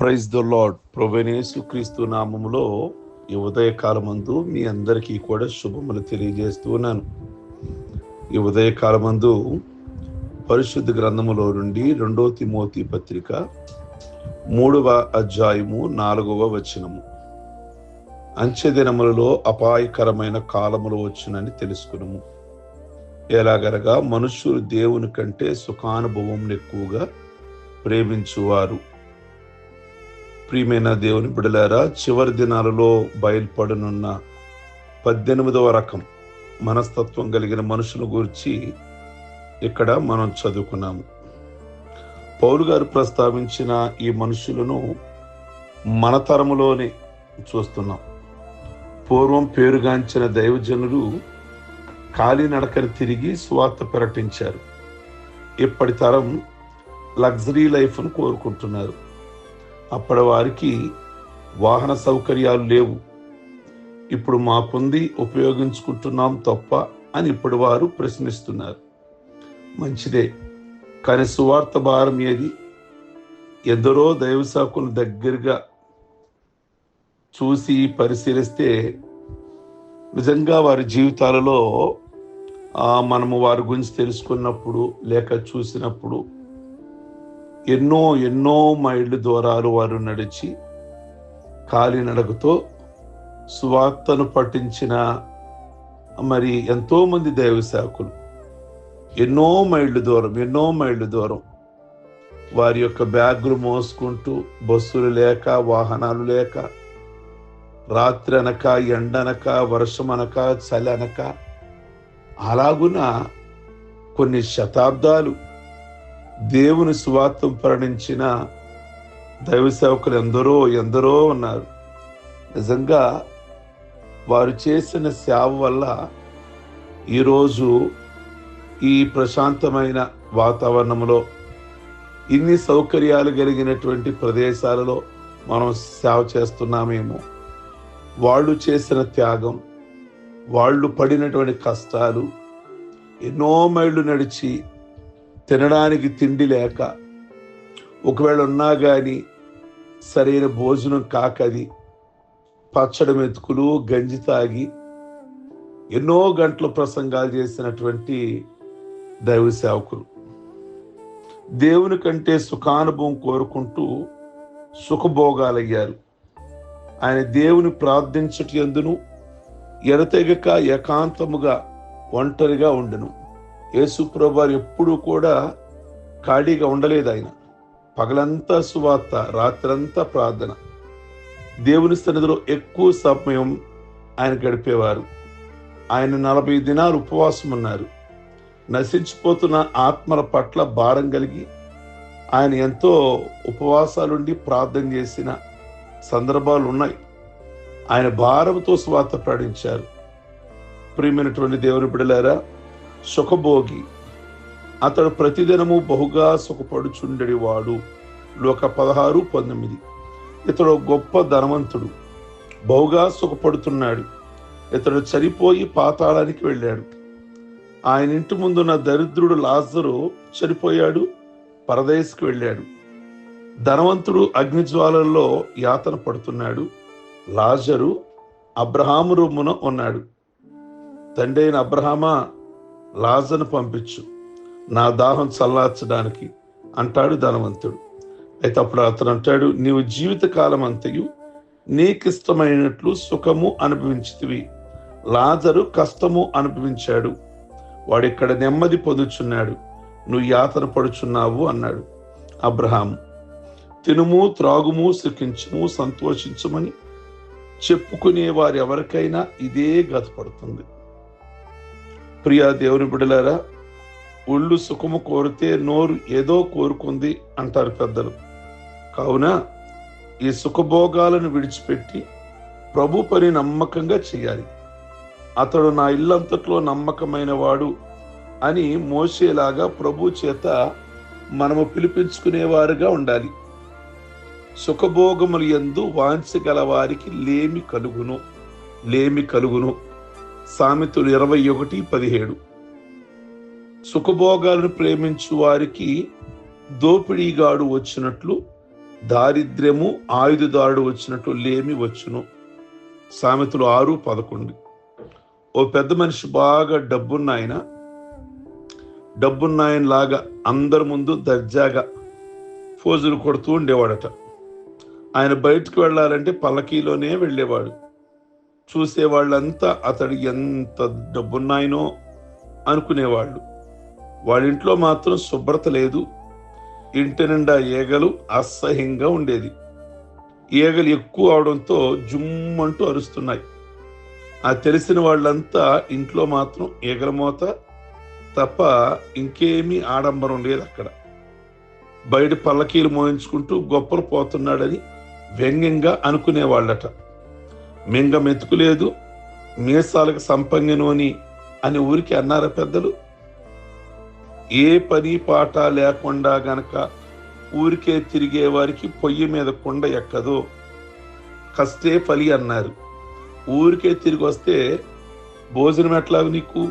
Praise the lord ప్రొవెనేసు క్రీస్తు నామములో ఈ ఉదయకాలమందు మీ అందరికీ కూడా శుభములు తెలియజేస్తూ ఉన్నాను. ఈ ఉదయకాలమందు పరిశుద్ధ గ్రంథములో నుండి రెండో తిమోతి పత్రిక మూడవ అధ్యాయము నాలుగవ వచనము. అంచె దినములలో అపాయకరమైన కాలములు వచ్చునని తెలుసుకున్నాము ఎలాగనగా మనుష్యులు దేవుని కంటే సుఖానుభవం ఎక్కువగా ప్రేమించువారు. ప్రియమైన దేవుని బిడలారా చివరి దినాలలో బయలుపడనున్న పద్దెనిమిదవ రకం మనస్తత్వం కలిగిన మనుషుల గురించి ఇక్కడ మనం చదువుకున్నాము. పౌలు గారు ప్రస్తావించిన ఈ మనుషులను మన తరములోనే చూస్తున్నాం. పూర్వం పేరుగాంచిన దైవజనులు కాలినడకని తిరిగి స్వార్థ ప్రకటించారు. ఇప్పటి తరం లగ్జరీ లైఫ్ను కోరుకుంటున్నారు. అప్పటి వారికి వాహన సౌకర్యాలు లేవు. ఇప్పుడు మాకుంది ఉపయోగించుకుంటున్నాం తప్ప అని ఇప్పుడు వారు ప్రశ్నిస్తున్నారు. మంచిదే. కానీ సువార్త భారం ఏది? ఎందరో దైవశాకులు దగ్గరగా చూసి పరిశీలిస్తే నిజంగా వారి జీవితాలలో మనము వారి గురించి తెలుసుకున్నప్పుడు లేక చూసినప్పుడు ఎన్నో ఎన్నో మైళ్ళు దూరాలు వారు నడిచి కాలినడకతో సువార్తను పఠించిన మరి ఎంతోమంది మంది ఎన్నో మైళ్ళు దూరం ఎన్నో మైళ్ళు దూరం వారి యొక్క బ్యాగులు మోసుకుంటూ బస్సులు లేక వాహనాలు లేక రాత్రి అనక ఎండనక వర్షం అనక చలి అనక అలాగున కొన్ని శతాబ్దాలు దేవుని స్వార్థం పరిణించిన దైవ సేవకులు ఎందరో ఎందరో ఉన్నారు. నిజంగా వారు చేసిన సేవ వల్ల ఈరోజు ఈ ప్రశాంతమైన వాతావరణంలో ఇన్ని సౌకర్యాలు కలిగినటువంటి ప్రదేశాలలో మనం సేవ చేస్తున్నామేమో. వాళ్ళు చేసిన త్యాగం వాళ్ళు పడినటువంటి కష్టాలు ఎన్నో మైళ్ళు నడిచి తినడానికి తిండి లేక ఒకవేళ ఉన్నా కానీ సరైన భోజనం కాకది పచ్చడి మెతుకులు గంజి తాగి ఎన్నో గంటలు ప్రసంగాలు చేసినటువంటి దైవ సేవకులు. దేవుని కంటే సుఖానుభవం కోరుకుంటూ సుఖభోగాలయ్యారు. ఆయన దేవుని ప్రార్థించటి ఎందును? ఎడతెగక ఏకాంతముగా ఒంటరిగా ఉండను. యేసు ప్రభువారు ఎప్పుడూ కూడా ఖాళీగా ఉండలేదు ఆయన. పగలంతా సువార్త రాత్రంతా ప్రార్థన. దేవుని సన్నిధిలో ఎక్కువ సమయం ఆయన గడిపేవారు. ఆయన నలభై దినాలు ఉపవాసం ఉన్నారు. నశించిపోతున్న ఆత్మల పట్ల భారం కలిగి ఆయన ఎంతో ఉపవాసాలుండి ప్రార్థన చేసిన సందర్భాలు ఉన్నాయి. ఆయన భారంతో స్వార్థ ప్రకటించారు. ప్రియమైనటువంటి దేవుని బిడలారా సుఖభోగి. అతడు ప్రతిదినము బహుగా సుఖపడుచుండడి వాడు లోక పదహారు పంతొమ్మిది. ఇతడు గొప్ప ధనవంతుడు. బహుగా సుఖపడుతున్నాడు. ఇతడు చనిపోయి పాతాళానికి వెళ్ళాడు. ఆయన ఇంటి ముందున్న దరిద్రుడు లాజరు చనిపోయాడు పరదేశ్కి వెళ్ళాడు. ధనవంతుడు అగ్నిజ్వాలల్లో యాతన పడుతున్నాడు. లాజరు అబ్రహాము రొమ్మున ఉన్నాడు. తండ్రి అయిన అబ్రహామా లాజను పంపించు. నా దాహం చల్లార్చడానికి అంటాడు ధనవంతుడు. అయితే అప్పుడు అతను అంటాడు నీవు జీవిత కాలం అంతయు నీకిష్టమైనట్లు సుఖము అనుభవించితివి. లాజరు కష్టము అనుభవించాడు. వాడిక్కడ నెమ్మది పొందుచున్నాడు. నువ్వు యాతన పడుచున్నావు అన్నాడు అబ్రహాం తినుము త్రాగుము సుఖించుము సంతోషించమని చెప్పుకునే వారు ఎవరికైనా ఇదే గతపడుతుంది. ప్రియా దేవుని బిడలారా ఒళ్ళు సుఖము కోరితే నోరు ఏదో కోరుకుంది అంటారు పెద్దలు. కావున ఈ సుఖభోగాలను విడిచిపెట్టి ప్రభు పని నమ్మకంగా చేయాలి. అతడు నా ఇల్లంతట్లో నమ్మకమైన వాడు అని మోసేలాగా ప్రభు చేత మనము పిలిపించుకునేవారుగా ఉండాలి. సుఖభోగములు ఎందు వాంచగల వారికి లేమి కలుగును లేమి కలుగును. సామెతలు ఇరవై ఒకటి పదిహేడు. సుఖభోగాలను ప్రేమించు వారికి దోపిడీగాడు వచ్చినట్లు దారిద్ర్యము ఆయుధదారుడు వచ్చినట్లు లేమి వచ్చును. సామెతలు ఆరు పదకొండు. ఓ పెద్ద మనిషి బాగా డబ్బున్నాయన డబ్బున్న లాగా అందరి ముందు దర్జాగా ఫోజులు కొడుతూ ఉండేవాడట. ఆయన బయటకు వెళ్ళాలంటే పల్లకీలోనే వెళ్ళేవాడు. చూసే వాళ్ళంతా అతడు ఎంత డబ్బున్నాయనో అనుకునేవాళ్ళు. వాళ్ళింట్లో మాత్రం శుభ్రత లేదు ఇంటి నిండా ఈగలు అసహ్యంగా ఉండేది. ఈగలు ఎక్కువ అవడంతో జుమ్మంటూ అరుస్తున్నాయి. ఆ తెలిసిన వాళ్ళంతా ఇంట్లో మాత్రం ఈగల మోత తప్ప ఇంకేమీ ఆడంబరం లేదు అక్కడ. బయట పల్లకీలు మోయించుకుంటూ గొప్పలు పోతున్నాడని వ్యంగ్యంగా అనుకునేవాళ్ళట. మింగ మెతుకులేదు మీసాలకు సంపంగినోని అని ఊరికి అన్నారు పెద్దలు? ఏ పని పాట లేకుండా గనక ఊరికే తిరిగే వారికి పొయ్యి మీద కుండ ఎక్కదో. కష్టే ఫలి అన్నారు. ఊరికే తిరిగి వస్తే భోజనం ఎట్లాగు నీకు?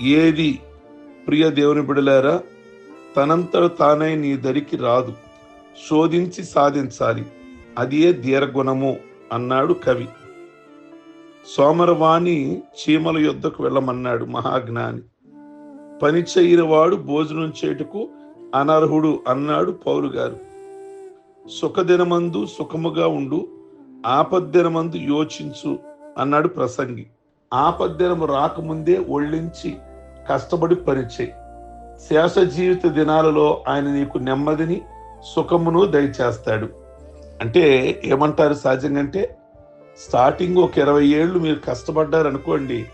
ఏది? ప్రియ దేవుని బిడలారా తనంతట తానే నీ దరికి రాదు. శోధించి సాధించాలి. అదే దీర్ఘగుణము అన్నాడు కవి. సోమరవాణి చీమల యుద్ధకు వెళ్ళమన్నాడు మహాజ్ఞాని. పని భోజనం చేయుటకు అనర్హుడు అన్నాడు పౌరు గారు సుఖదినమందు సుఖముగా ఉండు ఆపద్దినమందు యోచించు అన్నాడు ప్రసంగి. ఆపద్దినము రాకముందే ఒళ్ళించి కష్టపడి పనిచేయి శేష జీవిత దినాలలో ఆయన నీకు నెమ్మదిని సుఖమును దయచేస్తాడు. అంటే ఏమంటారు సహజంగా అంటే స్టార్టింగ్ ఒక ఇరవై ఏళ్ళు మీరు కష్టపడ్డారు అనుకోండి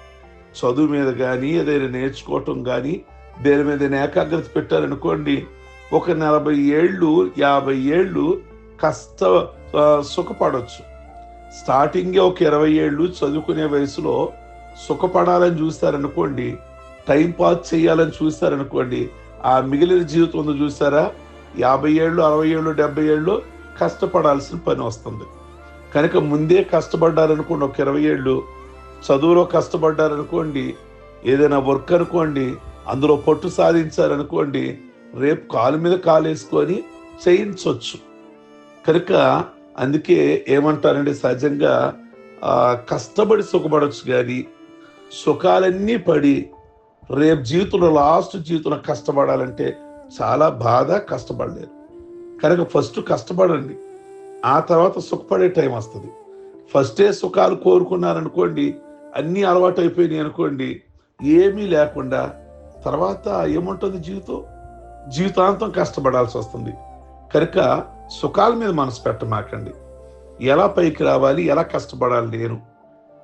చదువు మీద కానీ ఏదైనా నేర్చుకోవటం కానీ దేని మీద ఏకాగ్రత పెట్టారనుకోండి ఒక నలభై ఏళ్ళు యాభై ఏళ్ళు కష్ట సుఖపడవచ్చు స్టార్టింగే ఒక ఇరవై ఏళ్ళు చదువుకునే వయసులో సుఖపడాలని చూస్తారనుకోండి టైం పాస్ చేయాలని చూస్తారనుకోండి ఆ మిగిలిన జీవితం ఉందో యాభై ఏళ్ళు అరవై ఏళ్ళు డెబ్బై ఏళ్ళు కష్టపడాల్సిన పని వస్తుంది. కనుక ముందే కష్టపడ్డారనుకోండి ఒక ఇరవై ఏళ్ళు. చదువులో కష్టపడ్డారనుకోండి ఏదైనా వర్క్ అనుకోండి అందులో పట్టు సాధించారనుకోండి రేపు కాలు మీద కాలు వేసుకొని చేయించవచ్చు కనుక అందుకే ఏమంటారండి సహజంగా కష్టపడి సుఖపడవచ్చు కానీ సుఖాలన్నీ పడి రేపు జీవితంలో లాస్ట్ జీవితంలో కష్టపడాలంటే చాలా బాధ కష్టపడలేదు కనుక ఫస్ట్ కష్టపడండి. ఆ తర్వాత సుఖపడే టైం వస్తుంది. ఫస్టే సుఖాలు కోరుకున్నారనుకోండి అన్నీ అలవాటు అయిపోయినాయి అనుకోండి ఏమీ లేకుండా తర్వాత ఏముంటుంది జీవితం? జీవితాంతం కష్టపడాల్సి వస్తుంది. కనుక సుఖాల మీద మనసు పెట్టమాకండి. ఎలా పైకి రావాలి ఎలా కష్టపడాలి నేను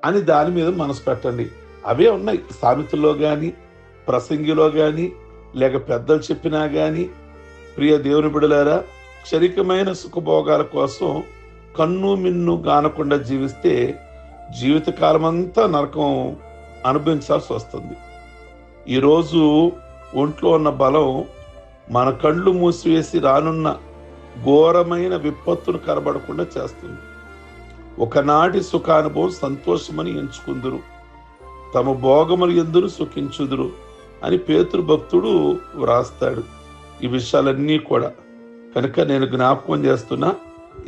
అని దాని మీద మనసు పెట్టండి. అవే ఉన్నాయి. సామెతల్లో కానీ ప్రసంగిలో కానీ లేక పెద్దలు చెప్పినా కానీ ప్రియ దేవుని బిడలారా క్షణికమైన సుఖభోగాల కోసం కన్ను మిన్ను గానకుండా జీవిస్తే జీవితకాలం అంతా నరకం అనుభవించాల్సి వస్తుంది. ఈరోజు ఒంట్లో ఉన్న బలం మన కళ్ళు మూసివేసి రానున్న ఘోరమైన విపత్తును కనబడకుండా చేస్తుంది. ఒకనాటి సుఖానుభవం సంతోషమని ఎంచుకుందురు. తమ భోగములు ఎందురు సుఖించుదురు అని పేతురు భక్తుడు వ్రాస్తాడు. ఈ విషయాలన్నీ కూడా కనుక నేను జ్ఞాపకం చేస్తున్నా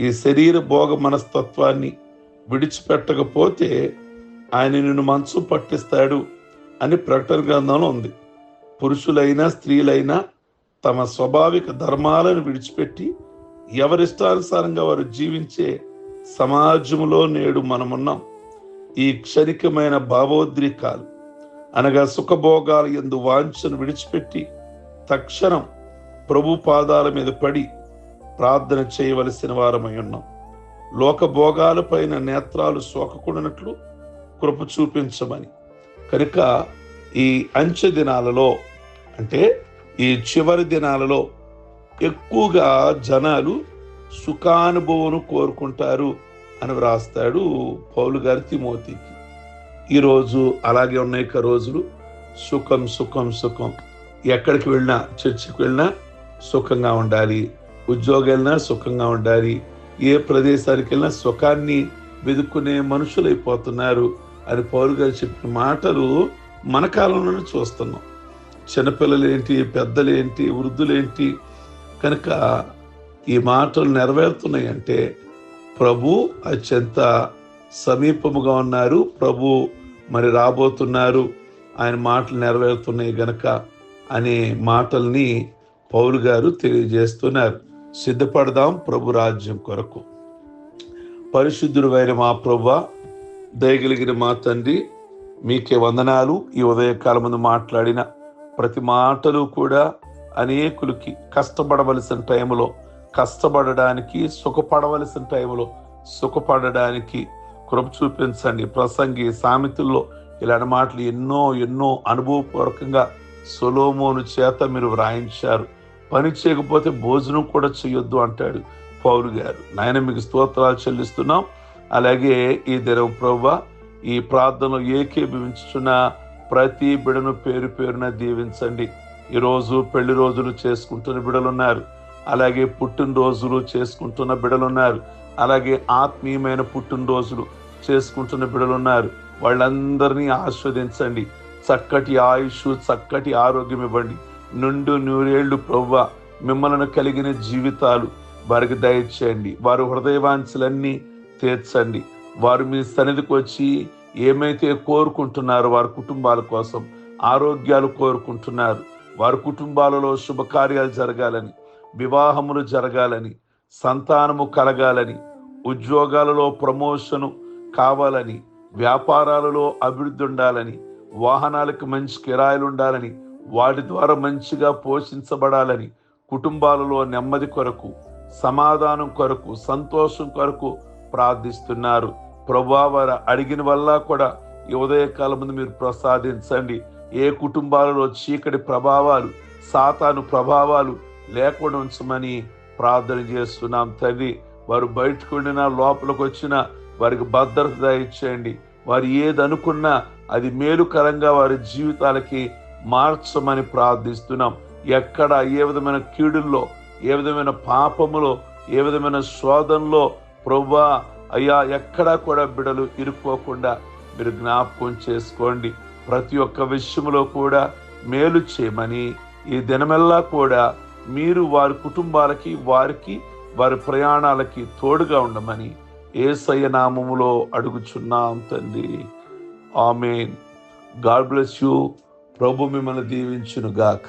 ఈ శరీర భోగ మనస్తత్వాన్ని విడిచిపెట్టకపోతే ఆయన నిన్ను మనసు పట్టిస్తాడు అని ప్రకటన గ్రంథంలో ఉంది. పురుషులైనా స్త్రీలైనా తమ స్వాభావిక ధర్మాలను విడిచిపెట్టి ఎవరిష్టానుసారంగా వారు జీవించే సమాజంలో నేడు మనమున్నాం. ఈ క్షణికమైన భావోద్రికాలు అనగా సుఖభోగాల ఎందు వాంఛను విడిచిపెట్టి తక్షణం ప్రభు పాదాల మీద పడి ప్రార్థన చేయవలసిన వారమై ఉన్నాం. లోకభోగాలపైన నేత్రాలు సోకకూడనట్లు కృప చూపించమని. కనుక ఈ అంచె దినాలలో అంటే ఈ చివరి దినాలలో ఎక్కువగా జనాలు సుఖానుభవం కోరుకుంటారు అని వ్రాస్తాడు పౌలు గారి తిమోతికి. ఈరోజు అలాగే ఉన్నాయి రోజులు సుఖం సుఖం సుఖం. ఎక్కడికి వెళ్ళినా చర్చికి వెళ్ళినా సుఖంగా ఉండాలి. ఉద్యోగం వెళ్ళినా సుఖంగా ఉండాలి. ఏ ప్రదేశానికి వెళ్ళినా సుఖాన్ని వెతుక్కునే మనుషులైపోతున్నారు అని పౌరు గారు చెప్పిన మాటలు మన కాలంలోనే చూస్తున్నాం. చిన్నపిల్లలేంటి పెద్దలేంటి వృద్ధులేంటి? కనుక ఈ మాటలు నెరవేరుతున్నాయి అంటే ప్రభు అత్యంత సమీపముగా ఉన్నారు. ప్రభు మరి రాబోతున్నారు. ఆయన మాటలు నెరవేరుతున్నాయి గనక అనే మాటల్ని పౌలు గారు తెలియజేస్తున్నారు. సిద్ధపడదాం ప్రభు రాజ్యం కొరకు. పరిశుద్ధుడు మా ప్రభు దయగలిగిన మా తండ్రి మీకే వందనాలు. ఈ ఉదయకాలం ముందు మాట్లాడిన ప్రతి మాటలు కూడా అనేకులకి కష్టపడవలసిన టైంలో కష్టపడడానికి సుఖపడవలసిన టైంలో సుఖపడడానికి కృప చూపించండి. ప్రసంగి సామెతుల్లో ఇలాంటి మాటలు ఎన్నో ఎన్నో అనుభవపూర్వకంగా సొలోమోను చేత మీరు వ్రాయించారు. పని చేయకపోతే భోజనం కూడా చేయొద్దు అంటాడు పౌరు గారు. నాయన మీకు స్తోత్రాలు చెల్లిస్తున్నాం. అలాగే ఈ దినం ప్రవ్వ ఈ ప్రార్థనలో ఏకీభవించుచున్న ప్రతి బిడను పేరు పేరున దీవించండి. ఈరోజు పెళ్ళి రోజులు చేసుకుంటున్న బిడలున్నారు. అలాగే పుట్టినరోజులు చేసుకుంటున్న బిడలున్నారు. అలాగే ఆత్మీయమైన పుట్టినరోజులు చేసుకుంటున్న బిడలున్నారు. వాళ్ళందరినీ ఆస్వాదించండి. చక్కటి ఆయుష్ చక్కటి ఆరోగ్యం ఇవ్వండి. నుండు నూరేళ్ళు ప్రవ్వ మిమ్మలను కలిగిన జీవితాలు. వారికి దయచేయండి. వారు హృదయవాంఛలన్నీ తీర్చండి. వారు మీ సన్నిధికి వచ్చి ఏమైతే కోరుకుంటున్నారో వారి కుటుంబాల కోసం ఆరోగ్యాలు కోరుకుంటున్నారు. వారి కుటుంబాలలో శుభకార్యాలు జరగాలని వివాహములు జరగాలని సంతానము కలగాలని ఉద్యోగాలలో ప్రమోషను కావాలని వ్యాపారాలలో అభివృద్ధి ఉండాలని వాహనాలకు మంచి కిరాయిలు ఉండాలని వాటి ద్వారా మంచిగా పోషించబడాలని కుటుంబాలలో నెమ్మది కొరకు సమాధానం కొరకు సంతోషం కొరకు ప్రార్థిస్తున్నారు. ప్రభా వారు అడిగిన వల్ల కూడా ఈ ఉదయకాలం ముందు మీరు ప్రసాదించండి. ఏ కుటుంబాలలో చీకటి ప్రభావాలు సాతాను ప్రభావాలు లేకుండా ఉంచమని ప్రార్థన చేస్తున్నాం తండ్రి వారు బయటకు వెళ్ళినా లోపలికి వచ్చినా వారికి భద్రత దయచేయండి. వారు ఏది అనుకున్నా అది మేలుకరంగా వారి జీవితాలకి మార్చమని ప్రార్థిస్తున్నాం. ఎక్కడ ఏ విధమైన కీడుల్లో ఏ విధమైన పాపములో ఏ విధమైన శోధనలో ప్రభా అయ్యా ఎక్కడా కూడా బిడలు ఇరుక్కోకుండా మీరు జ్ఞాపకం చేసుకోండి. ప్రతి ఒక్క విషయంలో కూడా మేలు చేయమని ఈ దినమెల్లా కూడా మీరు వారి కుటుంబాలకి వారికి వారి ప్రయాణాలకి తోడుగా ఉండమని ఏసయ్య నామములో అడుగుచున్నాం తండ్రి. ఆమెన్. God bless you. ప్రభు మిమ్మల్ని దీవించును గాక